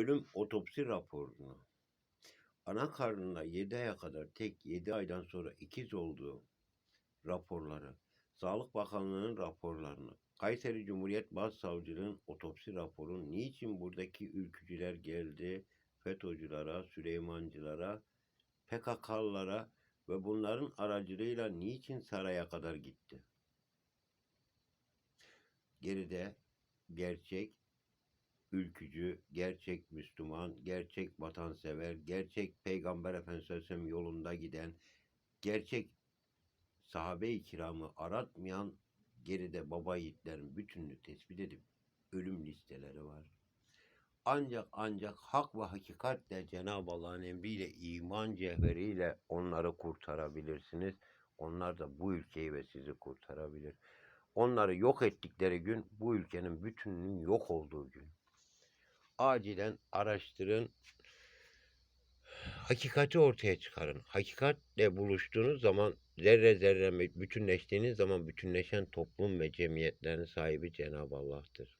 ölüm otopsi raporunu ana karnına 7 aya kadar tek 7 aydan sonra ikiz olduğu raporları, Sağlık Bakanlığı'nın raporlarını, Kayseri Cumhuriyet Başsavcılığı'nın otopsi raporunu niçin buradaki ülkücüler geldi, FETÖ'cülere, Süleymancılara, PKK'lılara ve bunların aracılığıyla niçin saraya kadar gitti? Geride gerçek ülkücü, gerçek Müslüman, gerçek vatansever, gerçek Peygamber Efendimiz sallallahu aleyhi ve sellem yolunda giden, gerçek sahabe-i kiramı aratmayan geride baba yiğitlerin bütününü tespit edip ölüm listeleri var. Ancak ancak hak ve hakikatle Cenab-ı Allah'ın emriyle, iman cevheriyle onları kurtarabilirsiniz. Onlar da bu ülkeyi ve sizi kurtarabilir. Onları yok ettikleri gün bu ülkenin bütününün yok olduğu gün. Acilen araştırın. Hakikati ortaya çıkarın. Hakikatle buluştuğunuz zaman zerre zerre bütünleştiğiniz zaman bütünleşen toplum ve cemiyetlerin sahibi Cenab-ı Allah'tır.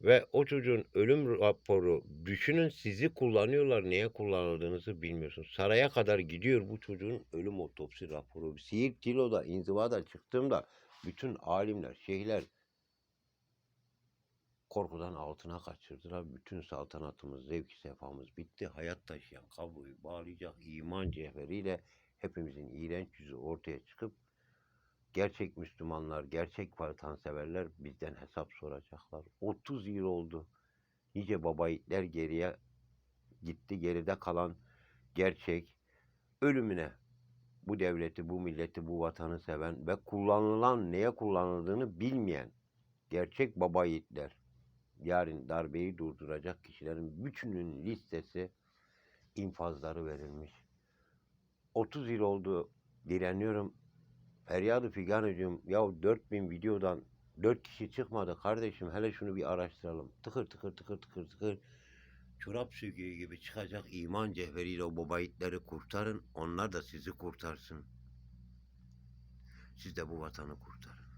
Ve o çocuğun ölüm raporu düşünün sizi kullanıyorlar neye kullanıldığınızı bilmiyorsunuz. Saraya kadar gidiyor bu çocuğun ölüm otopsi raporu. Siirt Kilo'da inzivada çıktığımda bütün alimler, şeyhler korkudan altına kaçırdılar. Bütün saltanatımız, zevki sefamız bitti. Hayat taşıyan kabloyu bağlayacak iman cevheriyle hepimizin iğrenç yüzü ortaya çıkıp gerçek Müslümanlar, gerçek vatanseverler bizden hesap soracaklar. 30 yıl oldu. Nice baba yiğitler geriye gitti. Geride kalan gerçek ölümüne bu devleti, bu milleti, bu vatanı seven ve kullanılan neye kullanıldığını bilmeyen gerçek baba yiğitler. Yarın darbeyi durduracak kişilerin bütünün listesi infazları verilmiş. 30 yıl oldu direniyorum. Feryadı Figan'cığım ya 4000 videodan 4 kişi çıkmadı kardeşim hele şunu bir araştıralım. Tıkır tıkır tıkır tıkır tıkır. Çorap söküğü gibi çıkacak iman cevheriyle o baba yiğitleri kurtarın. Onlar da sizi kurtarsın. Siz de bu vatanı kurtarın.